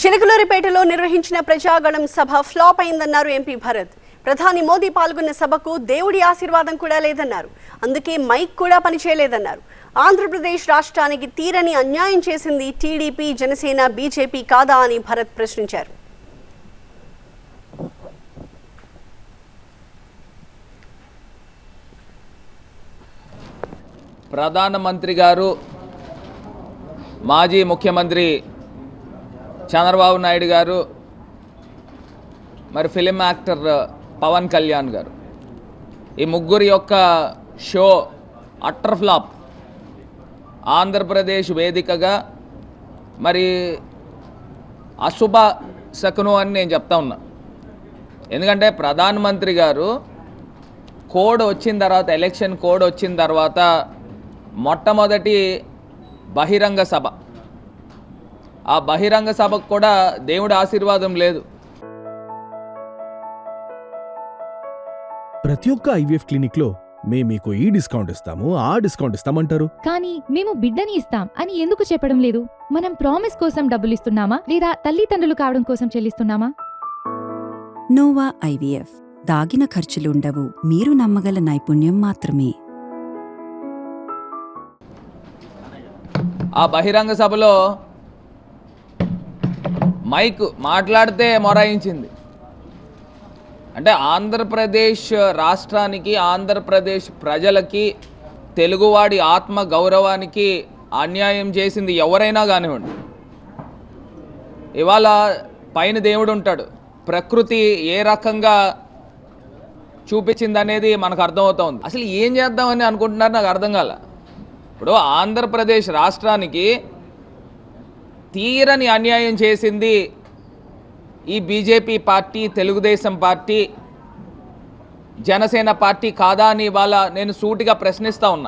చినకలూరిపేటలో నిర్వహించిన ప్రజాగణం సభ flop అయిందన్నారు MP Bharat. ప్రధాని మోదీ పాల్గొన్న సభకు దేవుడి ఆశీర్వాదం కూడా లేదన్నారు. అందుకే మైక్ కూడా పనిచేయలేదన్నారు. ఆంధ్రప్రదేశ్ రాష్ట్రానికి తీరని అన్యాయం చేసింది టీడీపీ జనసేన బీజేపీ కాదా అని భరత్ ప్రశ్నించారు. ప్రధానమంత్రి గారు మాజీ ముఖ్యమంత్రి చంద్రబాబు నాయుడు గారు మరి ఫిలిం యాక్టర్ పవన్ కళ్యాణ్ గారు. ఈ ముగ్గురి యొక్క షో అట్టర్ ఫ్లాప్. ఆంధ్రప్రదేశ్ వేదికగా మరి అశుభ శకును అని నేను చెప్తా ఉన్నా. ఎందుకంటే ప్రధానమంత్రి గారు కోడ్ వచ్చిన తర్వాత ఎలక్షన్ కోడ్ వచ్చిన తర్వాత మొట్టమొదటి బహిరంగ సభ. ఆ బహిరంగ సభకు కూడా దేవుడి ఆశీర్వాదం లేదు. ప్రతి ఒక్క ఐవీఎఫ్ క్లినిక్లో మేము మీకు ఈ డిస్కౌంట్ ఇస్తాము ఆ డిస్కౌంట్ ఇస్తామంటారు. కానీ మేము బిడ్డని ఇస్తాం అని ఎందుకు చెప్పడం లేదు? మనం ప్రామిస్ కోసం డబ్బులు ఇస్తున్నామా? లేదా తల్లిదండ్రులు కావడం కోసం చెల్లిస్తున్నామా? Nova IVF. దాగిన ఖర్చులుండవు మీరు నమ్మగల నైపుణ్యం మాత్రమే. ఆ బహిరంగ సభలో మైక్ మాట్లాడితే మొరాయించింది. అంటే ఆంధ్రప్రదేశ్ రాష్ట్రానికి ఆంధ్రప్రదేశ్ ప్రజలకి తెలుగువాడి ఆత్మ గౌరవానికి అన్యాయం చేసింది ఎవరైనా కానివ్వండి. ఇవాళ పైన దేవుడు ఉంటాడు. ప్రకృతి ఏ రకంగా చూపించింది అనేది మనకు అర్థమవుతుంది. అసలు ఏం చేద్దామని అనుకుంటున్నారు నాకు అర్థం కాల. ఇప్పుడు ఆంధ్రప్రదేశ్ రాష్ట్రానికి తీరని అన్యాయం చేసింది ఈ BJP party Telugu Desam party Janasena party కాదా అని వాళ్ళ నేను సూటిగా ప్రశ్నిస్తా ఉన్నా.